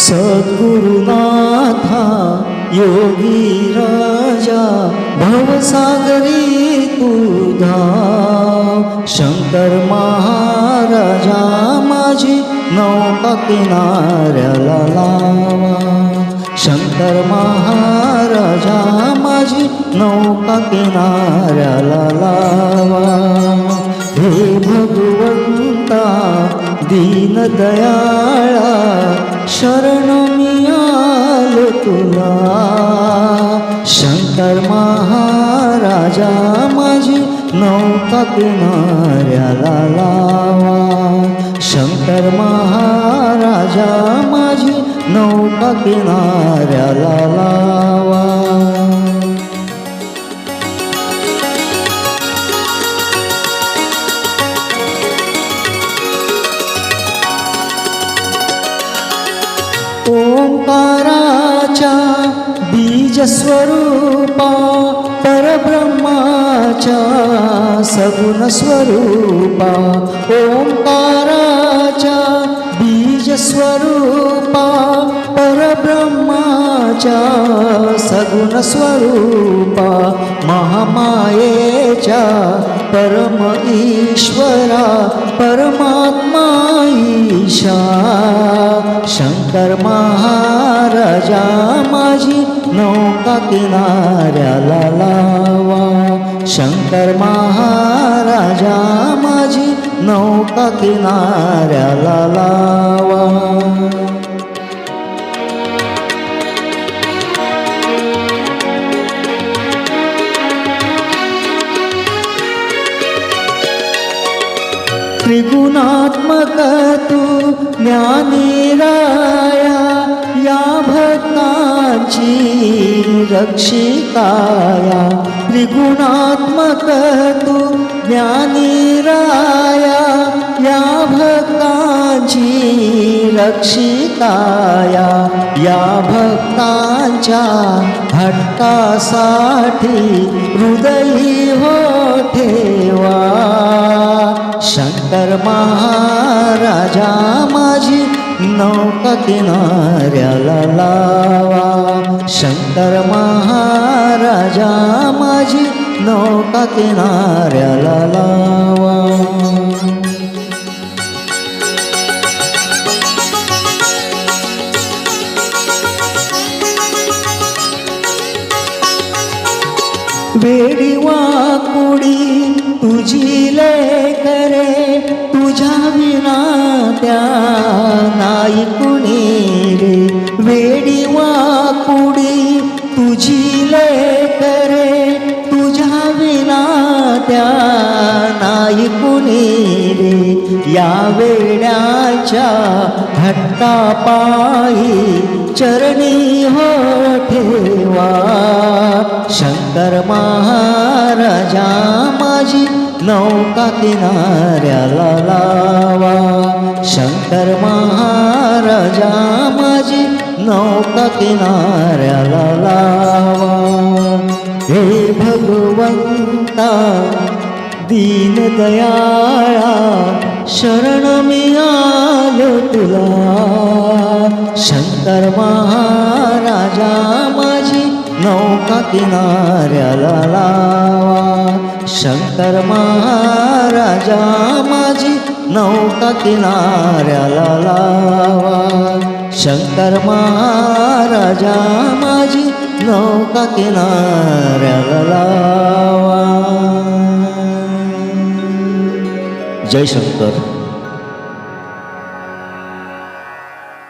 सद्गुरुनाथा योगी राजा भवसागरी तुधा शंकर महाराजा माझी नौका किनाऱ्याला लावा. शंकर महाराजा माझी नौका किनाऱ्याला लावा. हे भगवंता दीनदयाळा शरण मी तुला. शंकर महाराजा माझी नौका किनाऱ्याला लावा. शंकर महाराजा माझी नौका किनाऱ्याला लावा. च बीजस्वरूपा सगुण स्वरूप। ओम ओङ्कारा बीज स्वरूप, परब्रह्मा च सगुण स्वरूप। महामाए परम ईश्वरा, परमात्मा ईशा। शंकर महाराजा माझी नौका किनाऱ्याला लावा. शंकर महाराजा माझी नौका किनाऱ्याला लावा. त्रिगुणात्मक तू ज्ञानीराया या भक्तांची रक्षिकाया. त्रिगुणात्मक तू ज्ञानीराया या भक्तांची रक्षिकाया. या भक्तांच्या हट्टासाठी हृदयी हो ठेवा. शंकर महाराजा माझी नौका किनाऱ्याला लावा. शंकर महाराजा माझी नौका किनाऱ्याला लावा. बेडी वाकुडी रे तुझ्या विना त्या नाही कुणी रे. वेडी वाकुडी तुझी रे. तुझ्या विना त्या नाही कुणी रे. या वेड्याच्या हट्टा पायी चरणी हो ठेवा शंकर महाराजा माझी नौका किनाऱ्याला लावा. शंकर महाराजा माझी नौका किनाऱ्याला लावा. हे भगवंता दीनदयाळा शरण मी आलो तुला. शंकर महाराजा माझी नौका किनाऱ्याला लावा. शंकर महाराजा माझी नौका किनाऱ्याला लावा. शंकर महाराजा माझी नौका किनाऱ्याला लावा. जय शंकर.